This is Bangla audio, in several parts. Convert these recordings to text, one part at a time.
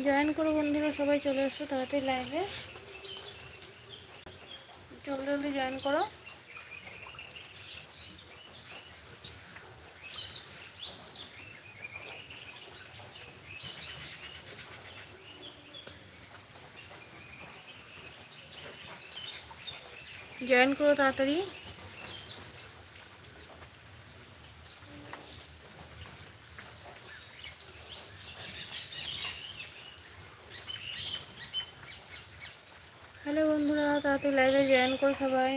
জয়েন করো বন্ধুরা, সবাই চলে এসো তাড়াতাড়ি লাইভে জলদি জলদি জয়েন করো। জয়েন করো তাড়াতাড়ি হ্যালো তাড়াতাড়ি লাইভে জয়েন করো সবাই।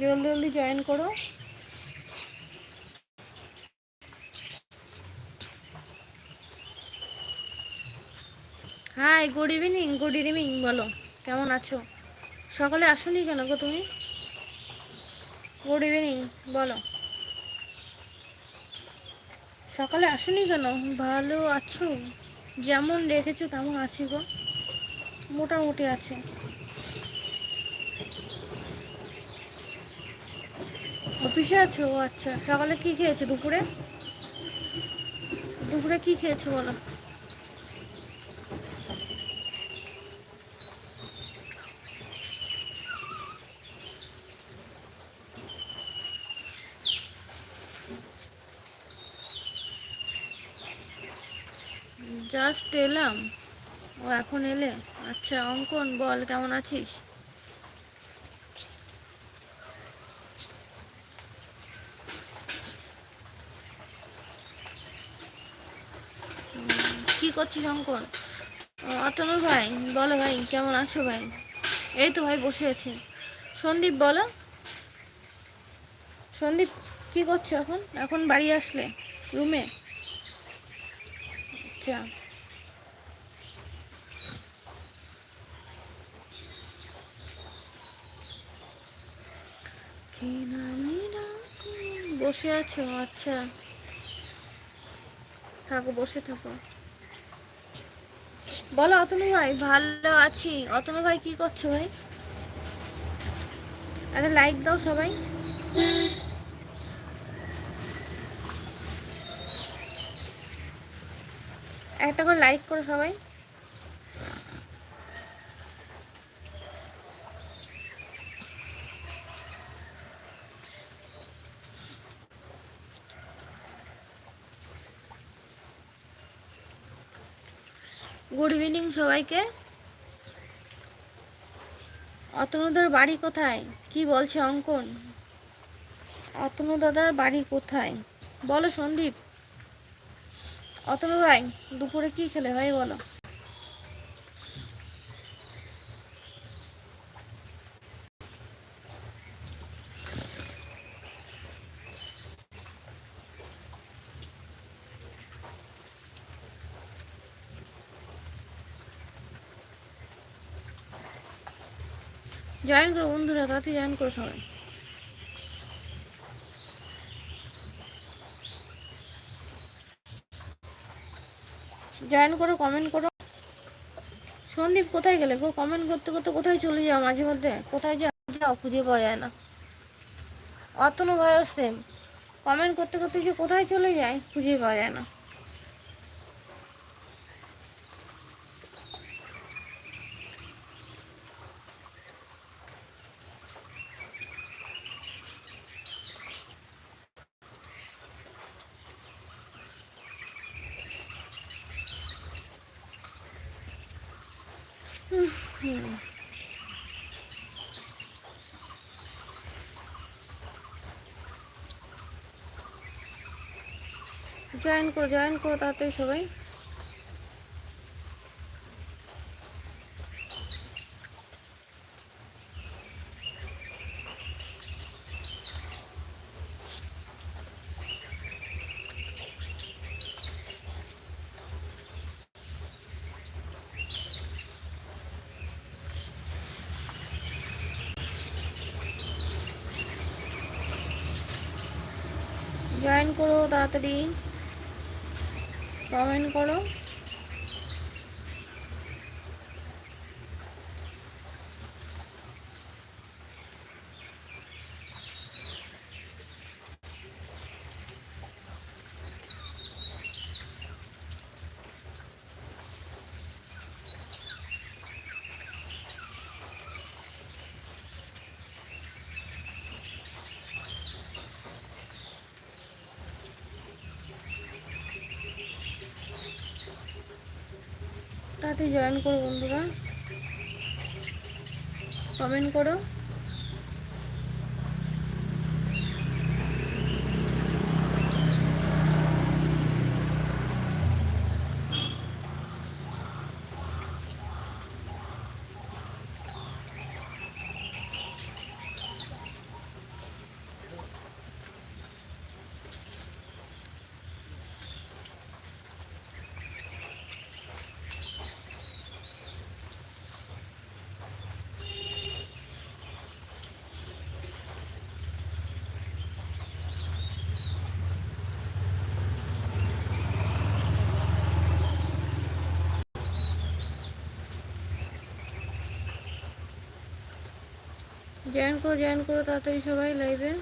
জলদি জলদি জয়েন করো। Hi good evening good evening বলো, কেমন আছো? সকালে আসোনি কেন গো তুমি? গুড ইভিনিং বলো। সকালে আসুনি কেন? ভালো আছো? যেমন রেখেছো তেমন আছি গো। মোটামুটি আছে। অফিসে আছো? আচ্ছা। সকালে কি খেয়েছো? দুপুরে? দুপুরে কি খেয়েছো বলো? জাস্ট এলাম। ও এখন এলে? আচ্ছা অঙ্কন, বল, কেমন আছিস? কি করছিস অঙ্কন? অতনু ভাই, বলো ভাই, কেমন আছো ভাই? এই তো ভাই, বসে আছে। সন্দীপ, বলো। সন্দীপ, কি করছ এখন? এখন বাড়ি আসলে? রুমে? আচ্ছা কি নামি ডাকুন? বসে আছো? আচ্ছা। থাকো, বসে থাকো। বলো, অতনু ভাই, ভালো আছি। অতনু ভাই, কি করছ ভাই? একটা লাইক দাও সবাই। একটা করে লাইক করো সবাই গুড ইভিনিং সবাইকে? অতনুদার বাড়ি কোথায়? কি বলছে অঙ্কন? অতনু দাদার বাড়ি কোথায়? বলো সন্দীপ। অতনু ভাই দুপুরে কি খেলে ভাই বলো। জয়েন করো, বন্ধুরা, তাড়াতাড়ি জয়েন করো সবাই। জয়েন করো কমেন্ট করো। সন্দীপ, কোথায় গেলে গো? কমেন্ট করতে করতে কোথায় চলে যাও মাঝে মধ্যে? কোথায় যাও? যাও? খুঁজে পাওয়া যায় না। অতনু ভাইও সেম কমেন্ট করতে করতে যে কোথায় চলে যায়, খুঁজে পাওয়া যায় না। জয়েন করো জয়েন করো তাড়াতাড়ি সবাই। জয়েন করো তাড়াতাড়ি। কমেন্ট করো। তাতে জয়েন করো বন্ধুরা। কমেন্ট করো। জয়েন করো জয়েন করো তাড়াতাড়ি সবাই লাইভে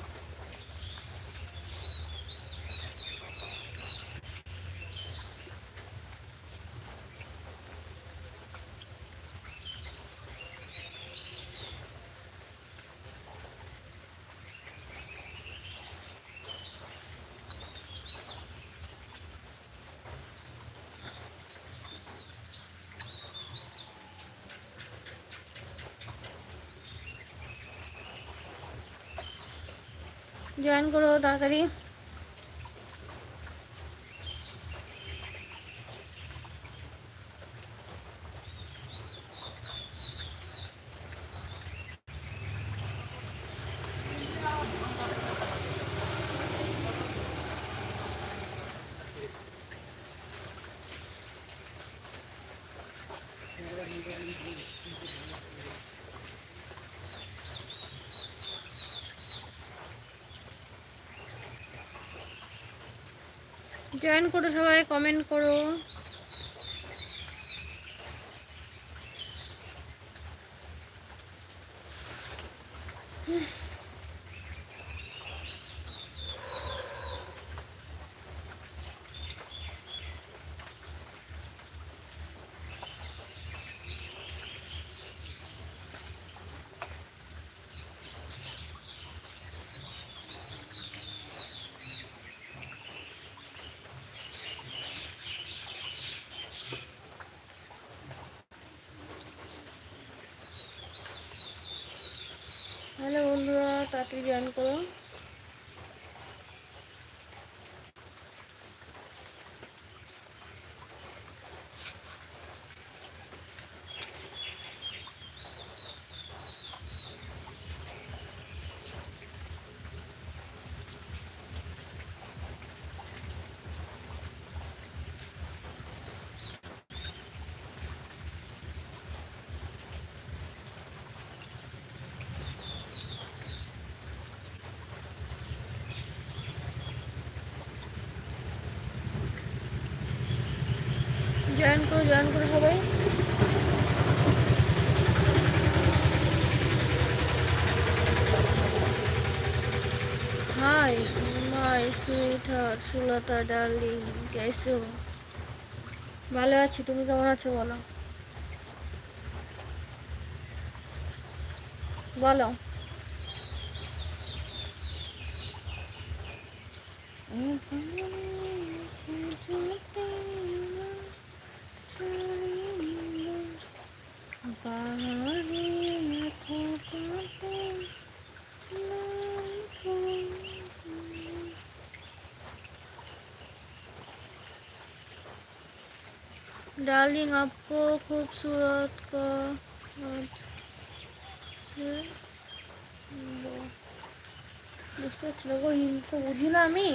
জয়েন করো তাড়াতাড়ি। জয়েন করো সবাই কমেন্ট করো। হ্যালো বন্ধুরা তাড়াতাড়ি জয়েন করো জয়েন করো জয়েন করো সবাই। Hi my sweetheart Sulata darling, কেসো। ভালো আছি, তুমি কেমন আছো বলো? বলো। डार्लिंग आपको खूबसूरत का आज से वो- বুঝতে পারছি না গো হিন্দি তো বুঝি না আমি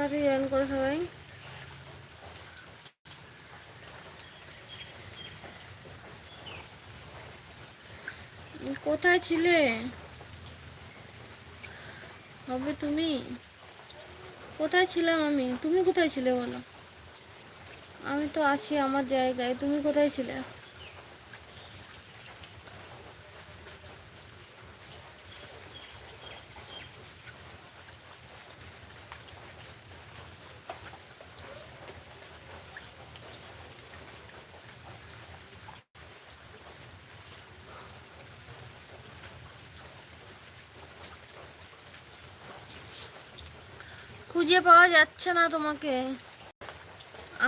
তাড়াতাড়ি জয়েন করো সবাই। কোথায় ছিলে? হবে তুমি? কোথায় ছিলাম আমি? তুমি কোথায় ছিলে বলো? আমি তো আছি আমার জায়গায়, তুমি কোথায় ছিলে? পাওয়া যাচ্ছে না তোমাকে।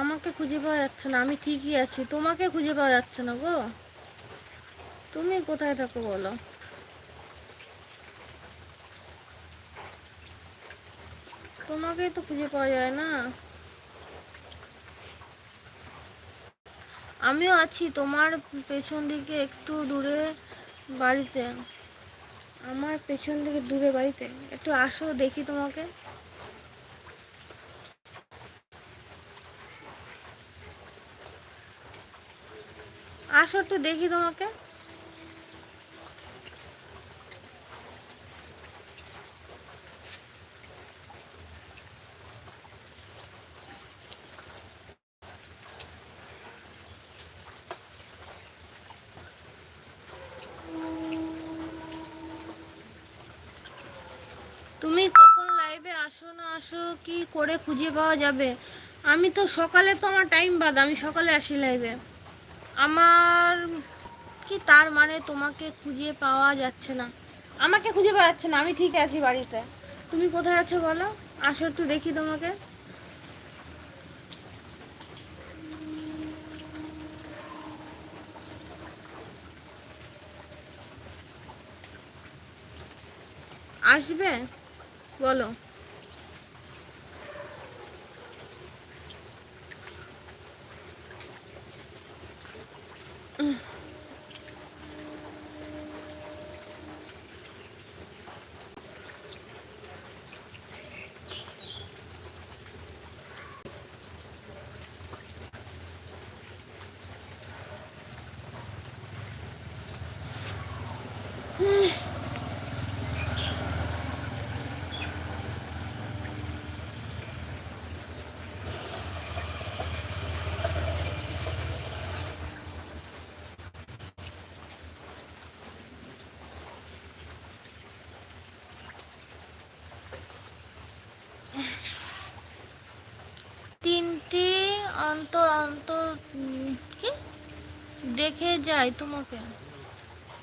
আমাকে খুঁজে পাওয়া যাচ্ছে না, আমি ঠিকই আছি। তোমাকে খুঁজে পাওয়া যাচ্ছে না গো। তুমি কোথায় থাকো বলো? তোমাকেই তো খুঁজে পাওয়া যায় না। আমিও আছি তোমার পেছন দিকে একটু দূরে বাড়িতে। আমার পেছন দিকে দূরে বাড়িতে। একটু আসো দেখি তোমাকে। আসো একটু দেখি তোমাকে। তুমি কখন লাইভে আসো না আসো, কি করে খুঁজে পাওয়া যাবে? আমি তো সকালে তো আমার টাইম বাদ, আমি সকালে আসি লাইভে আমার কি তার মানে তোমাকে খুঁজে পাওয়া যাচ্ছে না? আমাকে খুঁজে পাওয়া যাচ্ছে না, আমি ঠিক আছি বাড়িতে। তুমি কোথায় আছো বলো? আসো একটু দেখি তোমাকে। আসবে? বলো। Mm-hmm. দেখে যাই তোমাকে।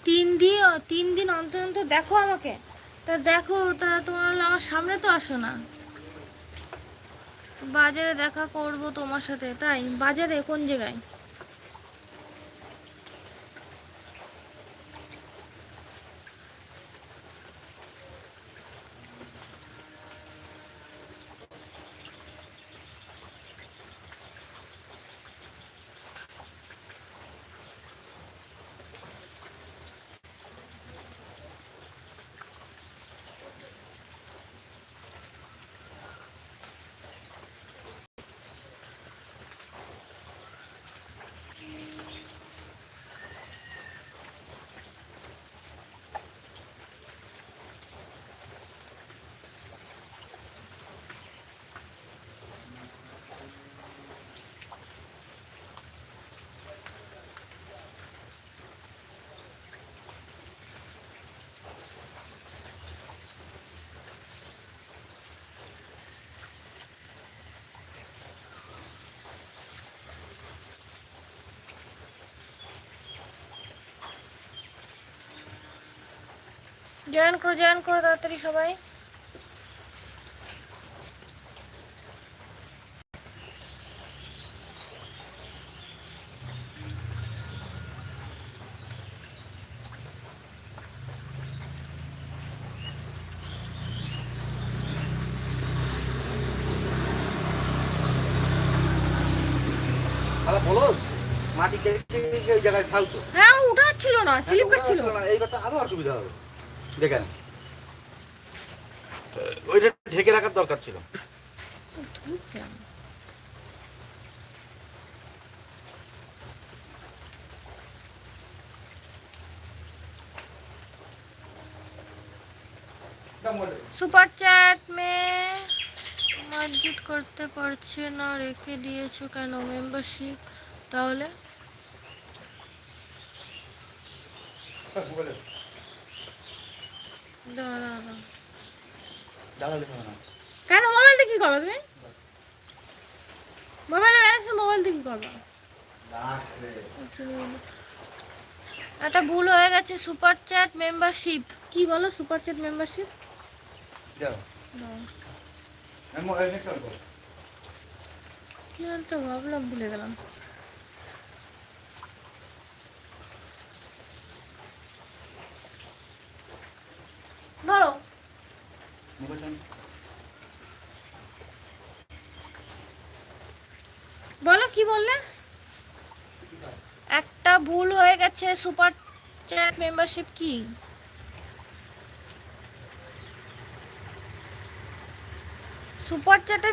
তিন দিন তিন দিন অন্তর অন্তর দেখো আমাকে। তা দেখো, তা তোমার আমার সামনে তো আসো না। বাজারে দেখা করব তোমার সাথে, তাই? বাজারে কোন জায়গায়? জয়েন করো জয়েন করো তাড়াতাড়ি সবাই। বলো মাটি কেটে জায়গায় ফালতো হ্যাঁ উঠাচ্ছিল না স্লিপ কাটছিল। এইবার তো আরও অসুবিধা হবে। দেখেন। ওইটা ঢেকে রাখার দরকার ছিল। সুপার চ্যাট মে মসজিদ করতে পারছে না রেখে দিয়েছ কেন মেম্বারশিপ তাহলে? দাঁড়া। কেন মোবাইল দিয়ে কি করবে তুমি? মোবাইলে ব্যালেন্স মোবাইল দিয়ে কি করবে? একটা ভুল হয়ে গেছে সুপার চ্যাট মেম্বারশিপ কি বলো সুপার চ্যাট মেম্বারশিপ ভাবলাম ভুলে গেলাম। বলো বলো, কি বললে? একটা ভুল হয়ে গেছে সুপার চ্যাট মেম্বারশিপ কি? সুপার চ্যাটে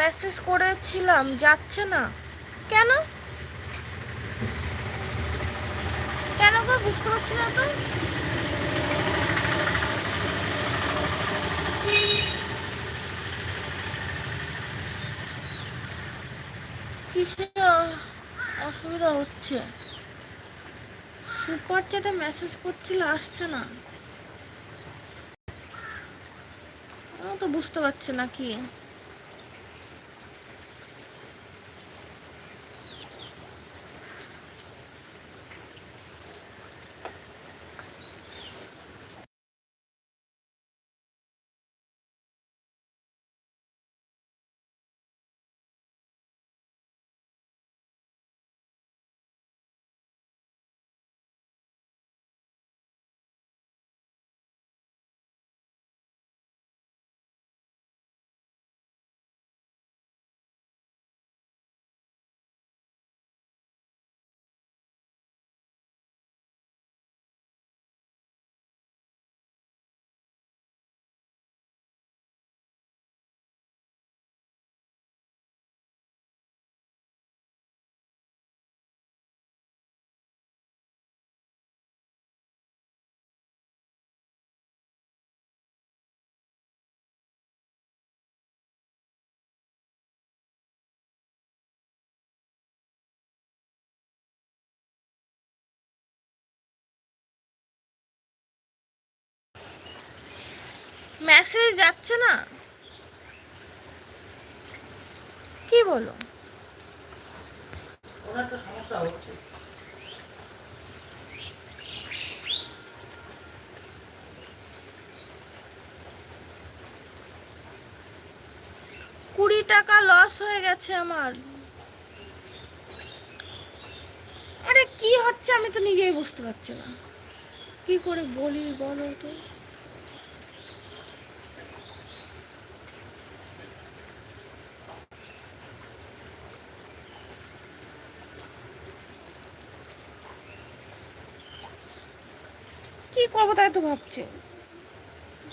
মেসেজ করেছিলাম, যাচ্ছে না। কেন? কেন গো, বুঝতে পারছি না তো। কিসে অসুবিধা হচ্ছে। সুপার চ্যাটে মেসেজ করছিল আসছে না। তো বুঝতে পারছে না কি। মেসেজ যাচ্ছে না। কি বলো? কুড়ি টাকা লস হয়ে গেছে আমার। আরে কি হচ্ছে আমি তো নিজেই বুঝতে পারছি না। কি করে বলি বলো তো? করব তাই তো ভাবছি।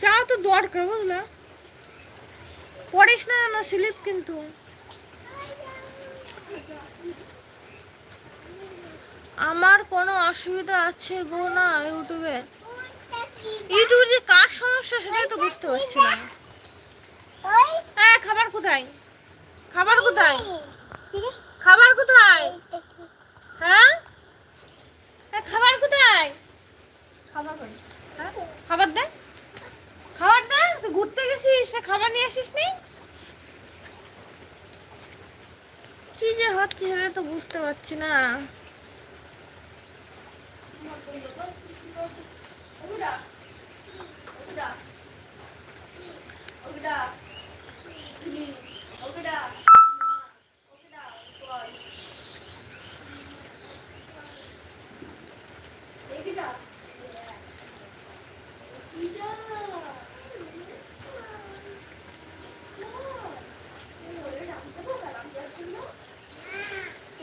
যাও তো দরকার বুঝলা। পড়িস না না স্লিপ কিন্তু। আমার কোনো অসুবিধা আছে গো না ইউটিউবে। ইউটিউবে যে কার সমস্যা সেটাই তো বুঝতে পারছি না। হ্যাঁ খাবার কোথায়? খাবার কোথায়? খাবার কোথায়? হ্যাঁ? খাবার খাবার? হ্যাঁ? খাবার দে খাবার দে তুই ঘুরতে গেছিস সে খাবার নিয়ে আসিস নি কি যে হচ্ছে সেটা তো বুঝতে পারছি না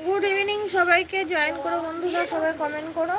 গুড ইভিনিং সবাইকে জয়েন করো বন্ধুরা সবাই কমেন্ট করো।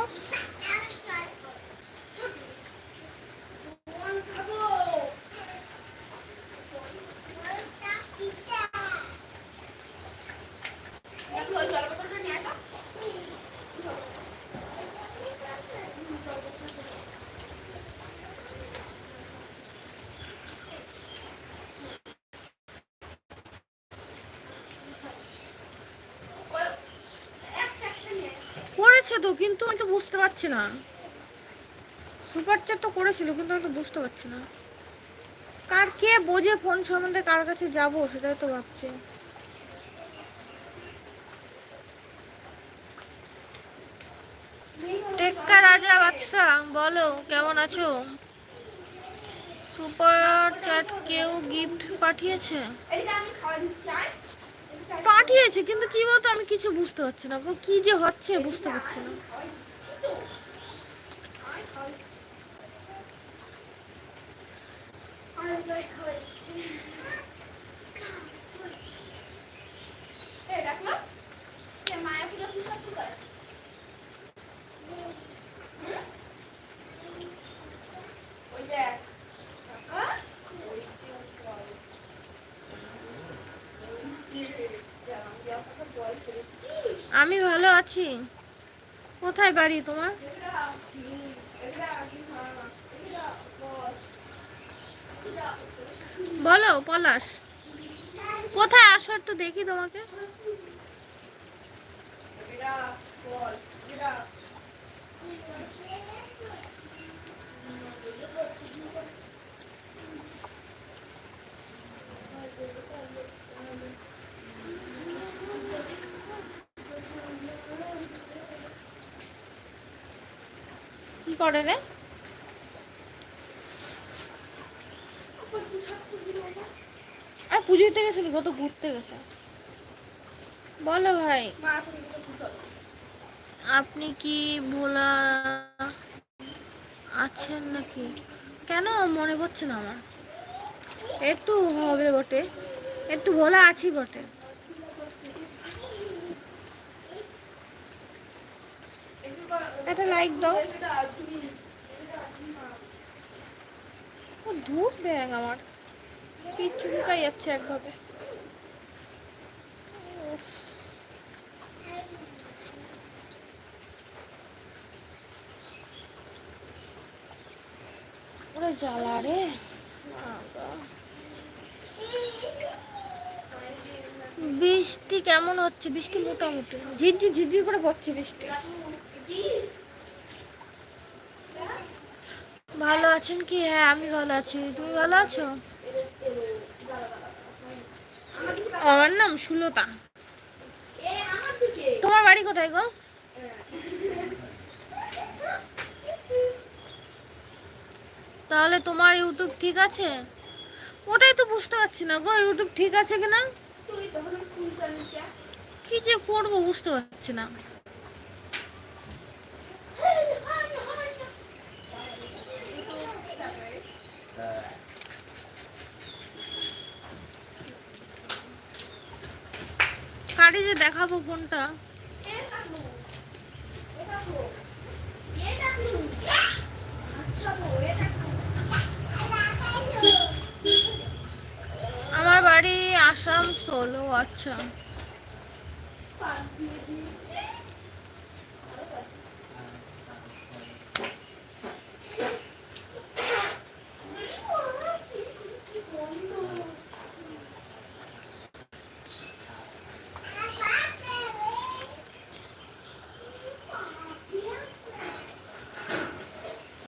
তো কিন্তু আমি তো বুঝতে পারছি না। সুপার চ্যাট তো করেছিল, কিন্তু আমি তো বুঝতে পারছি না। কার কে বোঝে ফোন সম্বন্ধে কার কাছে যাব, সেটাই তো ভাবছি। টেক্কা রাজা বাদশা, বলো, কেমন আছো? সুপার চ্যাট কেউ গিফট পাঠিয়েছে? পাঠিয়েছে, কিন্তু কি বলতো আমি কিছু বুঝতে পারছি না। কি যে হচ্ছে বুঝতে পারছি না। আছি। কোথায় বাড়ি তোমার? বলো পলাশ। কোথায় আসো একটু দেখি তোমাকে কি করে রে। আর পুজো দিতে গেছিলি কত ঘুরতে গেছে। বলো ভাই। আপনি কি ভোলা আছেন নাকি? কেন? মনে পড়ছে না আমার। একটু হবে বটে। একটু ভোলা আছি বটে। একটা লাইক দাও ও, ধূপ ব্যাগ আমার। কি চুলকাই যাচ্ছে একভাবে। ওরে জ্বালা রে। বৃষ্টি কেমন হচ্ছে? বৃষ্টি মোটামুটি। ঝিরঝির ঝিরঝির করে পড়ছে বৃষ্টি। ভালো আছেন কি? হ্যাঁ আমি ভালো আছি। তুমি ভালো আছো? আমার নাম সুলতা। তোমার বাড়ি কোথায় গো? তাহলে তোমার ইউটিউব ঠিক আছে? ওটাই তো বুঝতে পারছি না গো, ইউটিউব ঠিক আছে কিনা? কি যে করব বুঝতে পারছি না। কারি যে দেখাবো কোনটা? আমার বাড়ি আসাম সোলো আচ্ছা।